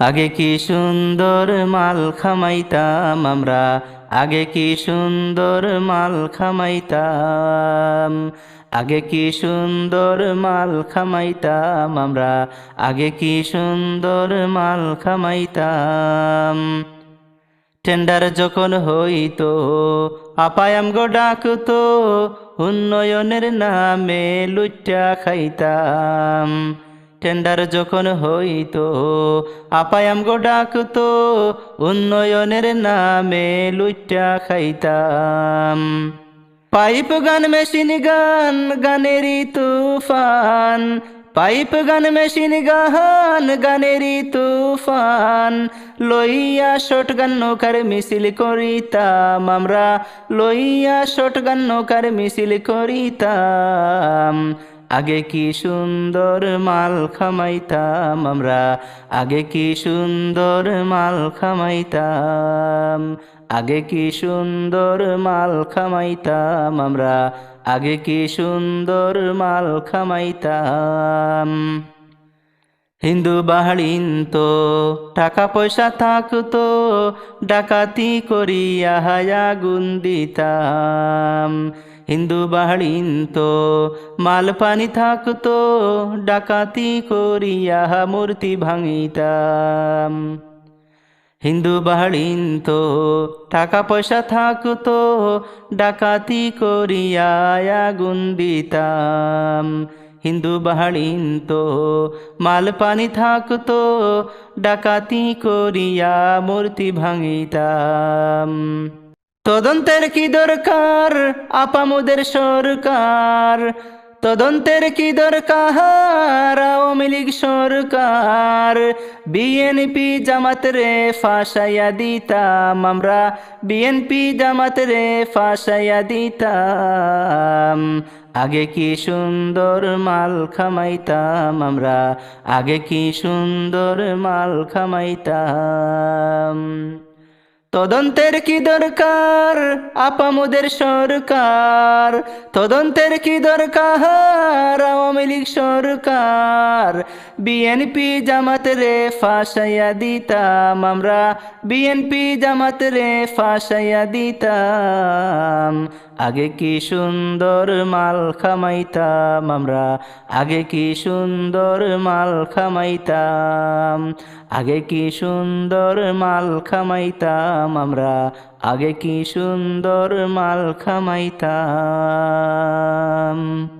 আগে কি সুন্দর মাল খামাইতাম আমরা? আগে কি সুন্দর মাল খামাইতাম? আগে কি সুন্দর মাল খামাইতাম আমরা? আগে কি সুন্দর মাল খামাইতাম? টেন্ডার যখন হইতো, আপায়াম গো ডাকতো, উন্নয়নের নামে লুচ্চা খাইতাম। টেন্ডার যখন হইতো, আপায়াম গো ডাকতো, উন্নয়নের নামে লুইটা খাইতাম। পাইপ গান, মেশিন গান, গানেরই তুফান পাইপ গান, মেশিন গান, গানেরই তুফান। লইয়া শট গান নৌকার মিছিল করিতাম আমরা। লইয়া শট গান নৌকার মিছিল করিতাম। আগে কি সুন্দর মাল খামাইতাম আমরা। আগে কি সুন্দর মাল খামাইতাম। আগে কি সুন্দর মাল খামাইতাম আমরা। আগে কি সুন্দর মাল খামাইতাম? হিন্দু বাহাড়িন তো, টাকা পয়সা থাকতো, ডাকাতি করিয়া হায়া গুন দিতাম। হিন্দু বাহাড়িন তো, মাল পানি থাকতো, ডাকাতি করিয়া মূর্তি ভাঙিতাম। হিন্দু বাহাড়িন তো, টাকা পয়সা থাকতো, ডাকাতি করিয়া আগুন দিতাম। হিন্দু বাহাড়িন তো, মাল পানি থাকতো, ডাকাতি করিয়া মূর্তি ভাঙিতাম। তদন্তের কি দরকার? আপামুদের সরকার তদন্তের কি দরকার? আওয়ামী লীগ সরকার, বিএনপি জামাত রে ফাঁসাইয়া দিতাম, আমরা বিএনপি জামাত রে ফাঁসাইয়া দিতাম। আগে কি সুন্দর মাল খামাইতাম, আমরা আগে কি সুন্দর মাল খামাইতাম। তদন্তের কি দরকার? আপামদের সরকার। তদন্তের কি দরকার? আওয়ামী লীগ সরকার। বিএনপি জামাত রে ফাঁসাইয়া দিতাম আমরা। বিএনপি জামাত রে ফাঁসাইয়া দিতাম। আগে কি সুন্দর মাল খামাইতাম আমরা? আগে কি সুন্দর মাল খামাইতাম? আগে কি সুন্দর মাল খামাইতাম আমরা? আগে কি সুন্দর মাল খামাইতাম?